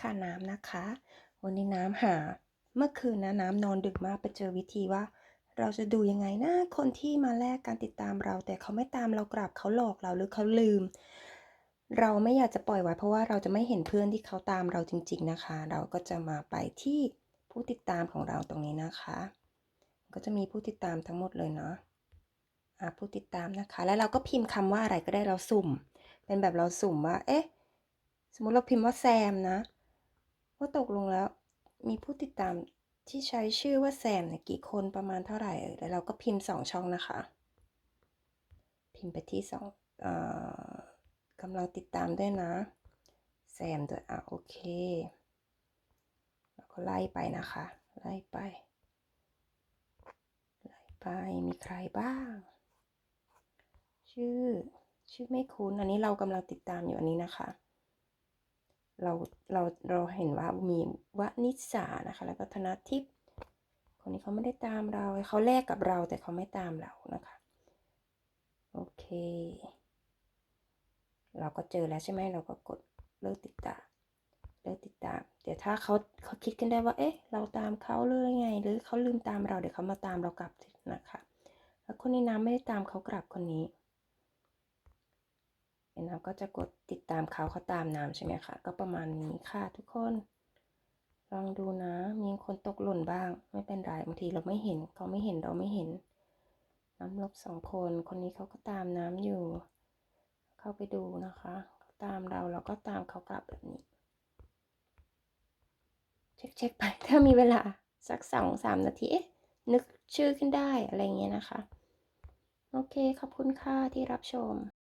ค่ะน้ำนะคะ วันนี้น้ำหา เมื่อคืนนะน้ำนอนดึกมากไปเจอวิธีว่า เราจะดูยังไงนะคนที่มาแลกการติดตามเรา แต่เขาไม่ตามเรากลับเขาหลอกเราหรือเขาลืม เราไม่อยากจะปล่อยไว้ เพราะว่าเราจะไม่เห็นเพื่อนที่เขาตามเราจริง ๆนะคะ เราก็จะมาไปที่ผู้ติดตามของเราตรงนี้นะคะ ก็จะมีผู้ติดตามทั้งหมดเลยเนาะอะผู้ติดตามนะคะ แล้วเราก็พิมพ์คำว่าอะไรก็ได้เราสุ่ม เป็นแบบเราสุ่มว่า เอ๊ะ สมมุติเราพิมพ์ว่าแซมนะ ว่าตกลงแล้วมีผู้ติดตามที่ใช้ชื่อว่าแซมเนี่ยกี่คนประมาณเท่าไหร่เอ่ยแล้วเราก็พิมพ์สองช่องนะคะ พิมพ์ไปที่สองเอ่อกำลังติดตามด้วยนะ แซมด้วยอะโอเค แล้วก็ไล่ไปนะคะ ไล่ไป ไล่ไปมีใครบ้าง ชื่อ ชื่อไม่คุ้น อันนี้เรากำลังติดตามอยู่อันนี้นะคะ เราเราเราเห็นว่ามีวนิสานะคะ แล้วก็ธนทิพย์คนนี้เขาไม่ได้ตามเราเขาแลกกับเราแต่เขาไม่ตามเรานะคะ โอเค เราก็เจอแล้วใช่ไหมเราก็กดเลิกติดตามเลิกติดตาม เดี๋ยวถ้าเขาเขาคิดกันได้ว่า เอ๊ะ เราตามเขาเลยไง หรือเขาลืมตามเราเดี๋ยวเขามาตามเรากลับนะคะ แล้วคนนี้น้ำไม่ได้ตามเขากลับคนนี้ น้ำก็จะกดติดตามเขาเขาตามน้ำใช่ไหมคะ ก็ประมาณนี้ค่ะทุกคน ลองดูนะ มีคนตกหล่นบ้าง ไม่เป็นไรบางทีเราไม่เห็นเขาไม่เห็นเราไม่เห็น น้ำลบสองคน คนนี้เขาก็ตามน้ำอยู่ เข้าไปดูนะคะเขาตามเราเราก็ตามเขากลับแบบนี้ เช็คเช็คไป ถ้ามีเวลาสักสองสามนาทีนึกชื่อขึ้นได้อะไรเงี้ยนะคะ โอเค ขอบคุณค่ะที่รับชม